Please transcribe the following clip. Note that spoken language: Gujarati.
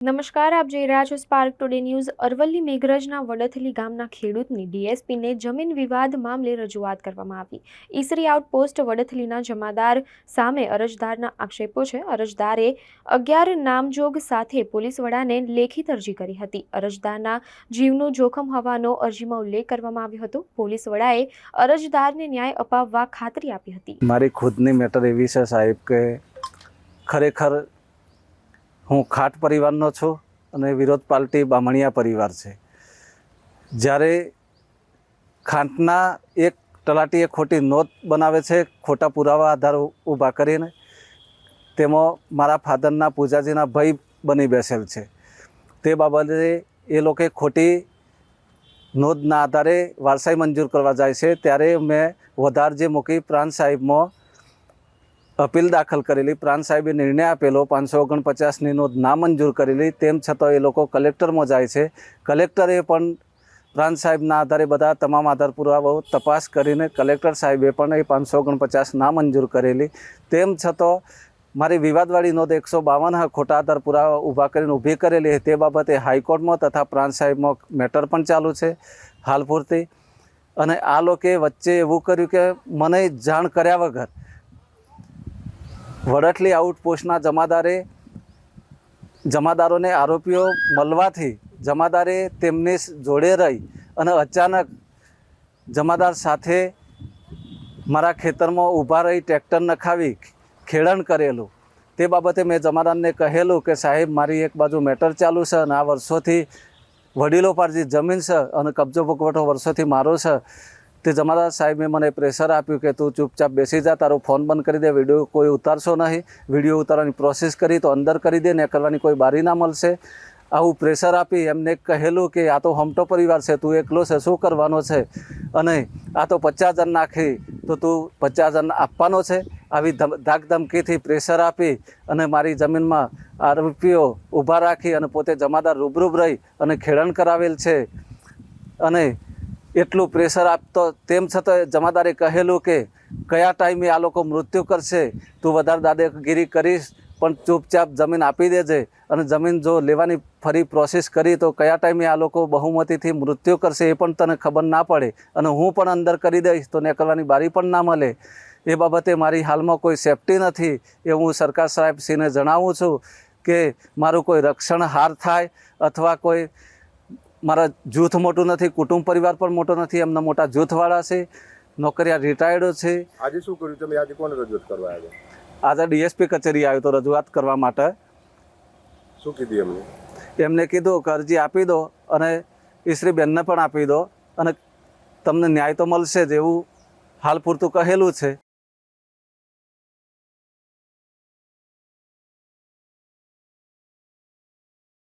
નમસ્કાર, આપ જોઈ રહ્યા છો સ્પાર્ક ટુડે ન્યૂઝ અરવલ્લી મેઘરજના વડથલી ગામના ખેડૂતની ડીએસપીને જમીન વિવાદ મામલે રજૂઆત કરવામાં આવી. ઈસરી આઉટપોસ્ટ વડથલીના જમાદાર સામે અરજદારના આક્ષેપો છે. અરજદારે અગિયાર નામજોગ સાથે પોલીસ વડાને લેખિત અરજી કરી હતી. અરજદારના જીવનું જોખમ હોવાનો અરજીમાં ઉલ્લેખ કરવામાં આવ્યો હતો. પોલીસ વડાએ અરજદારને ન્યાય અપાવવા ખાતરી આપી હતી. મારી ખુદની મેટર એવી છે સાહેબ કે ખરેખર હું ખાટ પરિવારનો છું અને વિરોધ પાર્ટી બામણિયા પરિવાર છે. જ્યારે ખાંટના એક તલાટીએ ખોટી નોંધ બનાવે છે, ખોટા પુરાવા આધાર ઊભા કરીને, તેમાં મારા ફાધરના પૂજાજીના ભય બની બેસેલ છે. તે બાબતે એ લોકોએ ખોટી નોંધના આધારે વારસાઈ મંજૂર કરવા જાય છે. ત્યારે મેં વધાર જે મૂકી પ્રાંત સાહેબમાં અપીલ દાખલ કરેલી, પ્રાંત સાહેબે નિર્ણય આપેલો, પાંચસો ઓગણપચાસની નોંધ નામંજૂર કરેલી, તેમ છતાં એ લોકો કલેક્ટરમાં જાય છે. કલેક્ટરે પણ પ્રાંત સાહેબના આધારે બધા તમામ આધાર પુરાવાઓ તપાસ કરીને કલેક્ટર સાહેબે પણ એ પાંચસો ઓગણપચાસ નામંજૂર કરેલી. તેમ છતાં મારી વિવાદવાળી નોંધ એકસો બાવન ખોટા આધાર પુરાવા ઊભા કરીને ઊભી કરેલી તે બાબતે હાઈકોર્ટમાં તથા પ્રાંત સાહેબમાં મેટર પણ ચાલુ છે હાલ પૂરતી. અને આ લોકોએ વચ્ચે એવું કર્યું કે મને જાણ કર્યા વગર વડટલી આઉટપોસ્ટના જમાદારે જમાદારોને આરોપીઓ મળવાથી જમાદારે તેમની જોડે રહી અને અચાનક જમાદાર સાથે મારા ખેતરમાં ઊભા રહી ટ્રેક્ટર નખાવી ખેડણ કરેલું. તે બાબતે મેં જમાદારને કહેલું કે, સાહેબ, મારી એક બાજુ મેટર ચાલુ છે અને આ વર્ષોથી વડીલો પર જે જમીન છે અને કબજો ભોગવટો વર્ષોથી મારો છે. તે જમાદાર સાહેબે મને પ્રેશર આપ્યું કે તું ચૂપચાપ બેસી જા, તારો ફોન બંધ કરી દે, વીડિયો કોઈ ઉતારશો નહીં. વીડિયો ઉતારવાની પ્રોસેસ કરી, તો અંદર કરી દે ને કરવાની કોઈ બારી ના મળશે. આવું પ્રેશર આપી એમને કહેલું કે આ તો હમટો પરિવાર છે, તું એકલો છે, શું કરવાનો છે? અને આ તો પચાસ જણ નાખી, તો તું પચાસ જણ આપવાનો છે. આવી ધમ ધાક ધમકીથી પ્રેશર આપી અને મારી જમીનમાં આરોપીઓ ઊભા રાખી અને પોતે જમાદાર રૂબરૂબ રહી અને ખેડણ કરાવેલ છે. અને એટલું પ્રેશર આપતો, તેમ છતાં જમાદારે કહેલું કે, કયા ટાઈમે આ લોકો મૃત્યુ કરશે? તું વધારે દાદાગીરી કરીશ, પણ ચૂપચાપ જમીન આપી દેજે. અને જમીન જો લેવાની ફરી પ્રોસેસ કરી, તો કયા ટાઈમે આ લોકો બહુમતીથી મૃત્યુ કરશે એ પણ તને ખબર ના પડે. અને હું પણ અંદર કરી દઈશ, તો કરવાની બારી પણ ના મળે. એ બાબતે મારી હાલમાં કોઈ સેફટી નથી. એ હું સરકાર સાહેબશ્રીને જણાવું છું કે, મારું કોઈ રક્ષણ હાર થાય, અથવા કોઈ મારા જૂથ મોટું નથી કુટુંબ પરિવાર પણ મોટો નથી એમના મોટા જૂથવાળા છે નોકરિયા રિટાયર્ડો છે. આજે શું કર્યું? તમે આજે કોને રજૂઆત કરવા આવ્યા? આજે ડીએસપી કચેરી આવ્યો તો રજૂઆત કરવા માટે. શું કીધું એમને એમને કીધું કે અરજી આપી દો અને ઈશ્રી બેનને પણ આપી દો અને તમને ન્યાય તો મળશે જ એવું હાલ પૂરતું કહેલું છે.